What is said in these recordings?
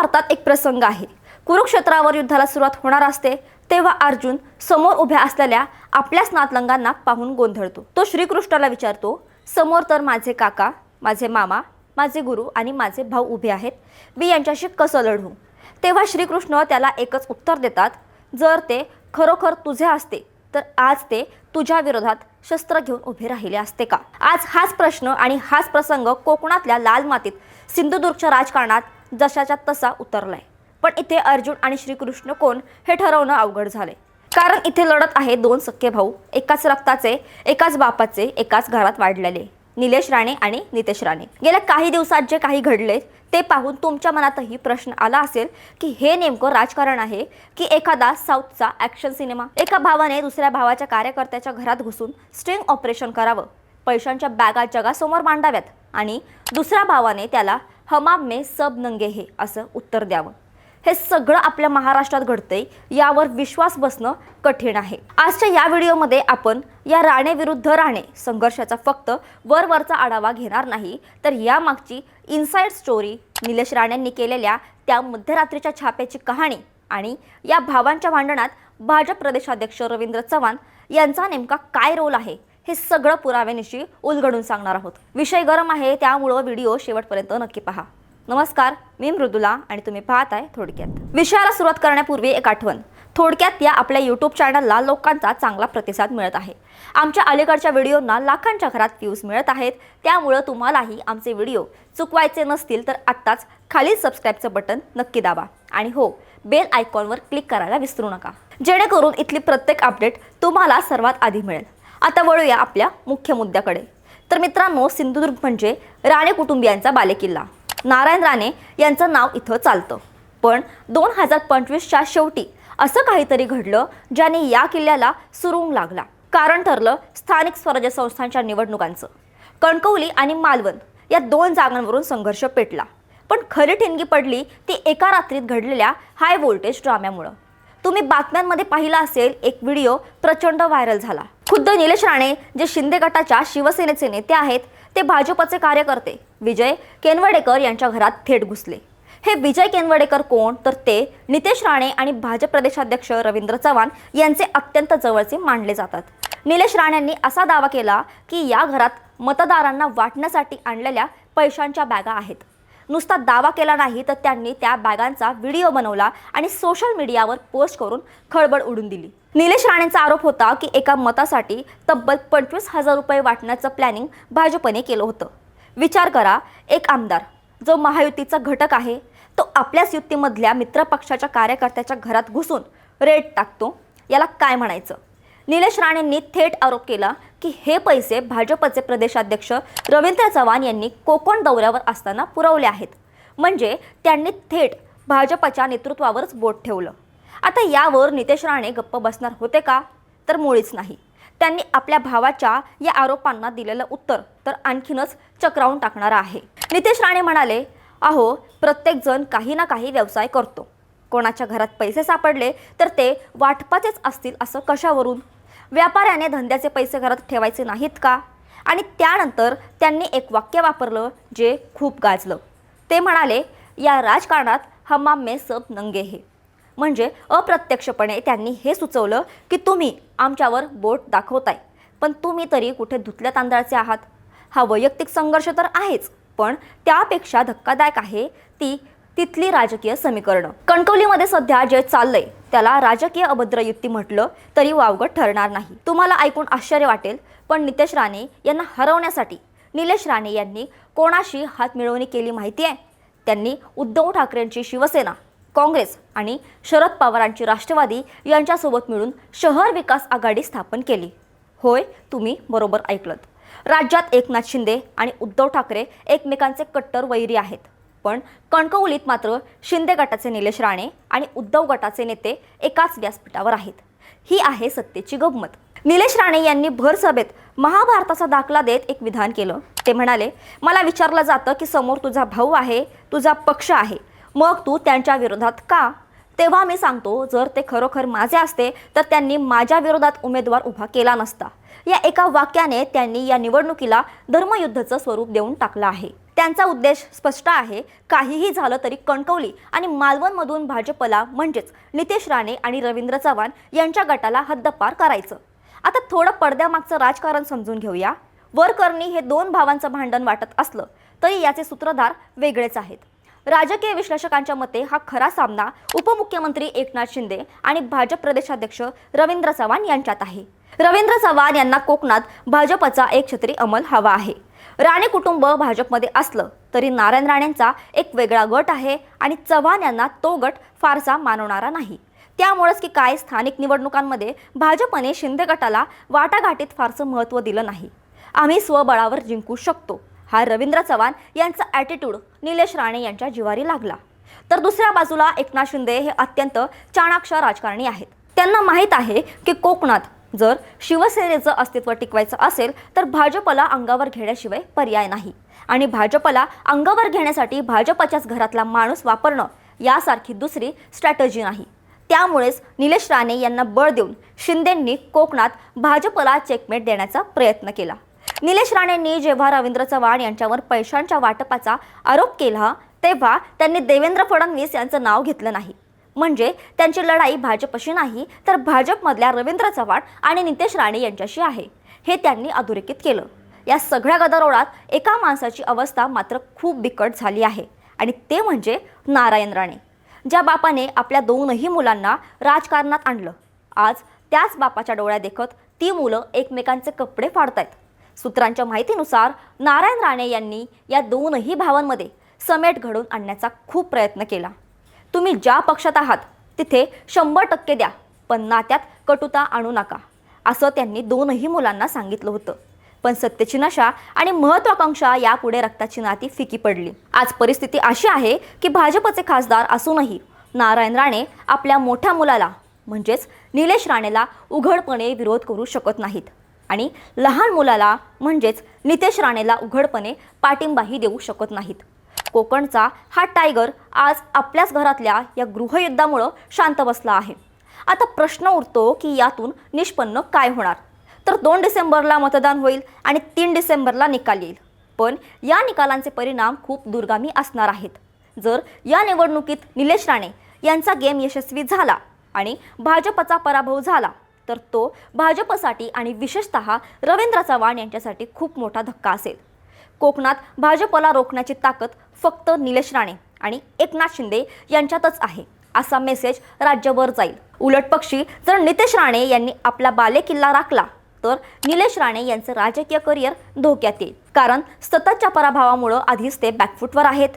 महाभारतात एक प्रसंग आहे. कुरुक्षेत्रावर युद्धाला सुरुवात होणार असते तेव्हा अर्जुन समोर उभ्या असलेल्या आपल्याच नातलंगांना पाहून गोंधळतो. तो श्रीकृष्णाला विचारतो समोर तर माझे काका माझे मामा माझे गुरु आणि माझे भाऊ उभे आहेत. मी यांच्याशी कसं लढू? तेव्हा श्रीकृष्ण त्याला एकच उत्तर देतात जर ते खरोखर तुझे असते तर आज ते तुझ्या विरोधात शस्त्र घेऊन उभे राहिले असते का? आज हाच प्रश्न आणि हाच प्रसंग कोकणातल्या लाल मातीत सिंधुदुर्गच्या राजकारणात जशाच्या तसा उतरलाय. पण इथे अर्जुन आणि श्रीकृष्ण कोण हे ठरवणं अवघड झालंय. कारण इथे लढत आहे दोन सख्खे भाऊ एकाच रक्ताचे एकाच बापाचे एकाच घरात वाढलेले. निलेश राणे आणि नितेश राणे. गेल्या काही दिवसात जे काही घडले ते पाहून तुमच्या मनातही प्रश्न आला असेल की हे नेमकं राजकारण आहे की एखादा साऊथचा ॲक्शन सिनेमा एका भावाने दुसऱ्या भावाच्या कार्यकर्त्याच्या घरात घुसून स्ट्रिंग ऑपरेशन करावं. पैशांच्या बॅगा जगासमोर मांडाव्यात आणि दुसऱ्या भावाने त्याला हमाम में सब नंगे हे असं उत्तर द्यावं. हे सगळं आपल्या महाराष्ट्रात घडतंय यावर विश्वास बसणं कठीण आहे. आजच्या या व्हिडिओमध्ये आपण या राणे विरुद्ध राणे संघर्षाचा फक्त वरवरचा आढावा घेणार नाही तर यामागची इनसाइड स्टोरी निलेश राणेंनी केलेल्या त्या मध्यरात्रीच्या छाप्याची कहाणी आणि या भावांच्या भांडणात भाजप प्रदेशाध्यक्ष रवींद्र चव्हाण यांचा नेमका काय रोल आहे हे सगळं पुराव्यानिशी उलगडून सांगणार आहोत. विषय गरम आहे त्यामुळं व्हिडिओ शेवटपर्यंत नक्की पहा. नमस्कार मी मृदुला आणि तुम्ही पाहत आहे थोडक्यात. विषयाला सुरुवात करण्यापूर्वी एक आठवण. थोडक्यात या आपल्या यूट्यूब चॅनलला लोकांचा चांगला प्रतिसाद मिळत आहे. आमच्या अलीकडच्या व्हिडिओंना लाखांच्या घरात व्ह्यूज मिळत आहेत त्यामुळं तुम्हालाही आमचे व्हिडिओ चुकवायचे नसतील तर आत्ताच खालील सबस्क्राईबचं बटन नक्की दाबा. आणि हो बेल आयकॉनवर क्लिक करायला विसरू नका. जेणेकरून इथली प्रत्येक अपडेट तुम्हाला सर्वात आधी मिळेल. आता वळूया आपल्या मुख्य मुद्द्याकडे. तर मित्रांनो सिंधुदुर्ग म्हणजे राणे कुटुंबियांचा बालेकिल्ला. नारायण राणे यांचं नाव इथं चालतं. पण दोन हजार पंचवीसच्या शेवटी असं काहीतरी घडलं ज्याने या किल्ल्याला सुरूंग लागला. कारण ठरलं स्थानिक स्वराज्य संस्थांच्या निवडणुकांचं. कणकवली आणि मालवण या दोन जागांवरून संघर्ष पेटला. पण खरी ठिणगी पडली ती एका रात्रीत घडलेल्या हाय व्होल्टेज ड्राम्यामुळं. तुम्ही बातम्यांमध्ये पाहिला असेल एक व्हिडिओ प्रचंड व्हायरल झाला. खुद्द निलेश राणे जे शिंदे गटाच्या शिवसेनेचे नेते आहेत ते भाजपचे कार्यकर्ते विजय केनवडेकर यांच्या घरात थेट घुसले. हे विजय केनवडेकर कोण? तर ते नितेश राणे आणि भाजप प्रदेशाध्यक्ष रवींद्र चव्हाण यांचे अत्यंत जवळचे मानले जातात. निलेश राणेंनी असा दावा केला की या घरात मतदारांना वाटण्यासाठी आणलेल्या पैशांच्या बॅगा आहेत. नुसता दावा केला नाही तर त्यांनी त्या बॅगांचा व्हिडिओ बनवला आणि सोशल मीडियावर पोस्ट करून खळबळ उडून दिली. निलेश राणेंचा आरोप होता की एका मतासाठी तब्बल पंचवीस हजार रुपये वाटण्याचं प्लॅनिंग भाजपने केलं होतं. विचार करा एक आमदार जो महायुतीचा घटक आहे तो आपल्याच युतीमधल्या मित्रपक्षाच्या कार्यकर्त्याच्या घरात घुसून रेट टाकतो याला काय म्हणायचं? निलेश राणेंनी थेट आरोप केला की हे पैसे भाजपचे प्रदेशाध्यक्ष रवींद्र चव्हाण यांनी कोकण दौऱ्यावर असताना पुरवले आहेत. म्हणजे त्यांनी थेट भाजपच्या नेतृत्वावरच बोट ठेवलं. आता यावर नितेश राणे गप्प बसणार होते का? तर मुळीच नाही. त्यांनी आपल्या भावाच्या या आरोपांना दिलेलं उत्तर तर आणखीनच चक्रावून टाकणारं आहे. नितेश राणे म्हणाले अहो प्रत्येकजण काही ना काही व्यवसाय करतो. कोणाच्या घरात पैसे सापडले तर ते वाटपाचेच असतील असं कशावरून? व्यापाऱ्याने धंद्याचे पैसे घरात ठेवायचे नाहीत का? आणि त्यानंतर त्यांनी एक वाक्य वापरलं जे खूप गाजलं. ते म्हणाले या राजकारणात हमाम मे सब नंगे हे. म्हणजे अप्रत्यक्षपणे त्यांनी हे सुचवलं की तुम्ही आमच्यावर बोट दाखवताय. पण तुम्ही तरी कुठे धुतल्या तांदळाचे आहात? हा वैयक्तिक संघर्ष तर आहेच पण त्यापेक्षा धक्कादायक आहे ती तिथली राजकीय समीकरणं. कणकवलीमध्ये सध्या जे चाललंय त्याला राजकीय अभद्र युक्ती म्हटलं तरी वावगं ठरणार नाही. तुम्हाला ऐकून आश्चर्य वाटेल पण नितेश राणे यांना हरवण्यासाठी निलेश राणे यांनी कोणाशी हात मिळवणी केली माहिती आहे त्यांनी उद्धव ठाकरेंची शिवसेना काँग्रेस आणि शरद पवारांची राष्ट्रवादी यांच्यासोबत मिळून शहर विकास आघाडी स्थापन केली. होय तुम्ही बरोबर ऐकलत. राज्यात एकनाथ शिंदे आणि उद्धव ठाकरे एकमेकांचे कट्टर वैरी आहेत. पण कणकवलीत मात्र शिंदे गटाचे निलेश राणे आणि उद्धव गटाचे नेते एकाच व्यासपीठावर आहेत. ही आहे सत्तेची गंमत. निलेश राणे यांनी भर सभेत महाभारताचा दाखला देत एक विधान केलं. ते म्हणाले मला विचारलं जातं की समोर तुझा भाऊ आहे तुझा पक्ष आहे मग तू त्यांच्या विरोधात का? तेव्हा मी सांगतो जर ते खरोखर माझे असते तर त्यांनी माझ्या विरोधात उमेदवार उभा केला नसता. या एका वाक्याने त्यांनी या निवडणुकीला धर्मयुद्धाचं स्वरूप देऊन टाकलं आहे. त्यांचा उद्देश स्पष्ट आहे काहीही झालं तरी कणकवली आणि मालवणमधून भाजपला म्हणजेच नितेश राणे आणि रवींद्र चव्हाण यांच्या गटाला हद्दपार करायचं. आता थोडं पडद्यामागचं राजकारण समजून घेऊया. वरकर्णी हे दोन भावांचं भांडण वाटत असलं तरी याचे सूत्रधार वेगळेच आहेत. राजकीय विश्लेषकांच्या मते हा खरा सामना उपमुख्यमंत्री एकनाथ शिंदे आणि भाजप प्रदेशाध्यक्ष रवींद्र चव्हाण यांच्यात आहे. रवींद्र चव्हाण यांना कोकणात भाजपचा एक छत्री अमल हवा आहे. राणे कुटुंब भाजपमध्ये असलं तरी नारायण राणेंचा एक वेगळा गट आहे आणि चव्हाण यांना तो गट फारसा मानवणारा नाही. त्यामुळेच की काय स्थानिक निवडणुकांमध्ये भाजपने शिंदे गटाला वाटाघाटीत फारसं महत्त्व दिलं नाही. आम्ही स्वबळावर जिंकू शकतो. हा रवींद्र चव्हाण यांचा ॲटिट्यूड निलेश राणे यांच्या जिवारी लागला. तर दुसऱ्या बाजूला एकनाथ शिंदे हे अत्यंत चाणाक्ष राजकारणी आहेत. त्यांना माहीत आहे की कोकणात जर शिवसेनेचं अस्तित्व टिकवायचं असेल तर भाजपला अंगावर घेण्याशिवाय पर्याय नाही. आणि भाजपला अंगावर घेण्यासाठी भाजपच्याच घरातला माणूस वापरणं यासारखी दुसरी स्ट्रॅटजी नाही. त्यामुळेच निलेश राणे यांना बळ देऊन शिंदेंनी कोकणात भाजपला चेकमेट देण्याचा प्रयत्न केला. निलेश राणेंनी जेव्हा रवींद्र चव्हाण यांच्यावर पैशांच्या वाटपाचा आरोप केला तेव्हा त्यांनी देवेंद्र फडणवीस यांचं नाव घेतलं नाही. म्हणजे त्यांची लढाई भाजपशी नाही तर भाजपमधल्या रवींद्र चव्हाण आणि नितेश राणे यांच्याशी आहे. हे त्यांनी अधोरेखित केलं. या सगळ्या गदारोळात एका माणसाची अवस्था मात्र खूप बिकट झाली आहे. आणि ते म्हणजे नारायण राणे ज्या बापाने आपल्या दोनही मुलांना राजकारणात आणलं. आज त्याच बापाच्या डोळ्या देखत ती मुलं एकमेकांचे कपडे फाडतायत. सूत्रांच्या माहितीनुसार नारायण राणे यांनी या दोनही भावांमध्ये समेट घडवून आणण्याचा खूप प्रयत्न केला. तुम्ही ज्या पक्षात आहात तिथे शंभर टक्के द्या पण नात्यात कटुता आणू नका असं त्यांनी दोनही मुलांना सांगितलं होतं. पण सत्तेची नशा आणि महत्वाकांक्षा यापुढे रक्ताची नाती फिकी पडली. आज परिस्थिती अशी आहे की भाजपचे खासदार असूनही नारायण राणे आपल्या मोठ्या मुलाला म्हणजेच निलेश राणेला उघडपणे विरोध करू शकत नाहीत. आणि लहान मुलाला म्हणजेच नितेश राणेला उघडपणे पाठिंबाही देऊ शकत नाहीत. कोकणचा हा टायगर आज आपल्याच घरातल्या या गृहयुद्धामुळं शांत बसला आहे. आता प्रश्न उरतो की यातून निष्पन्न काय होणार? तर दोन डिसेंबरला मतदान होईल आणि तीन डिसेंबरला निकाल येईल. पण या निकालांचे परिणाम खूप दुर्गामी असणार आहेत. जर या निवडणुकीत निलेश राणे यांचा गेम यशस्वी झाला आणि भाजपचा पराभव झाला तर तो भाजपसाठी आणि विशेषतः रवींद्र चव्हाण यांच्यासाठी खूप मोठा धक्का असेल. कोकणात भाजपला रोखण्याची ताकद फक्त निलेश राणे आणि एकनाथ शिंदे यांच्यातच आहे असा मेसेज राज्यभर जाईल. उलट पक्षी जर नितेश राणे यांनी आपला बालेकिल्ला राखला तर निलेश राणे यांचं राजकीय करिअर धोक्यात येईल. कारण सततच्या पराभवामुळं आधीच ते बॅकफुटवर आहेत.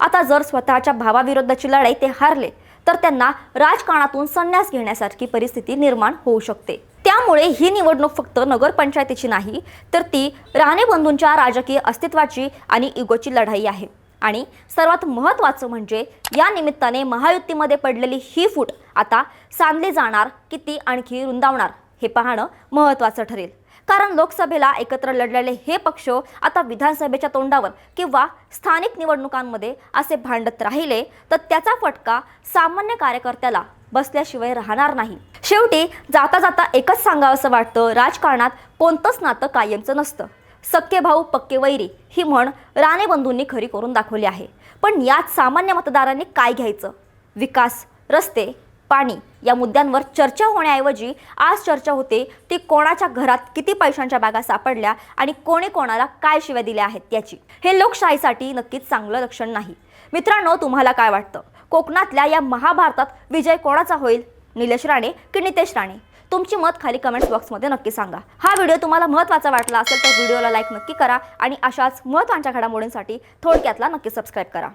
आता जर स्वतःच्या भावाविरुद्धची लढाई ते हारले तर त्यांना राजकारणातून संन्यास घेण्यासारखी परिस्थिती निर्माण होऊ शकते. त्यामुळे ही निवडणूक फक्त नगरपंचायतीची नाही तर ती राणे बंधूंच्या राजकीय अस्तित्वाची आणि इगोची लढाई आहे. आणि सर्वात महत्त्वाचं म्हणजे या निमित्ताने महायुतीमध्ये पडलेली ही फूट आता सांधली जाणार की ती आणखी रुंदावणार हे पाहणं महत्त्वाचं ठरेल. कारण लोकसभेला एकत्र लढलेले हे पक्ष आता विधानसभेच्या तोंडावर किंवा स्थानिक निवडणुकांमध्ये असे भांडत राहिले तर त्याचा फटका सामान्य कार्यकर्त्याला बसल्याशिवाय राहणार नाही. शेवटी जाता जाता एकच सांगावंसं वाटतं राजकारणात कोणतंच नातं कायमचं नसतं. सक्के भाऊ पक्के वैरी ही म्हण राणे बंधूंनी खरी करून दाखवली आहे. पण यात सामान्य मतदारांनी काय घ्यायचं? विकास रस्ते पाणी या मुद्द्यांवर चर्चा होण्याऐवजी आज चर्चा होते ती कोणाच्या घरात किती पैशांच्या बॅगा सापडल्या आणि कोणी कोणाला काय शिव्या दिल्या आहेत याची. हे लोकशाहीसाठी नक्कीच चांगलं लक्षण नाही. मित्रांनो तुम्हाला काय वाटतं? कोकणातल्या या महाभारतात विजय कोणाचा होईल? निलेश राणे की नितेश राणे? तुमची मत खाली कमेंट्स बॉक्समध्ये नक्की सांगा. हा व्हिडिओ तुम्हाला महत्त्वाचा वाटला असेल तर व्हिडिओला लाईक नक्की करा आणि अशाच महत्त्वाच्या घडामोडींसाठी थोडक्यातला नक्की सबस्क्राईब करा.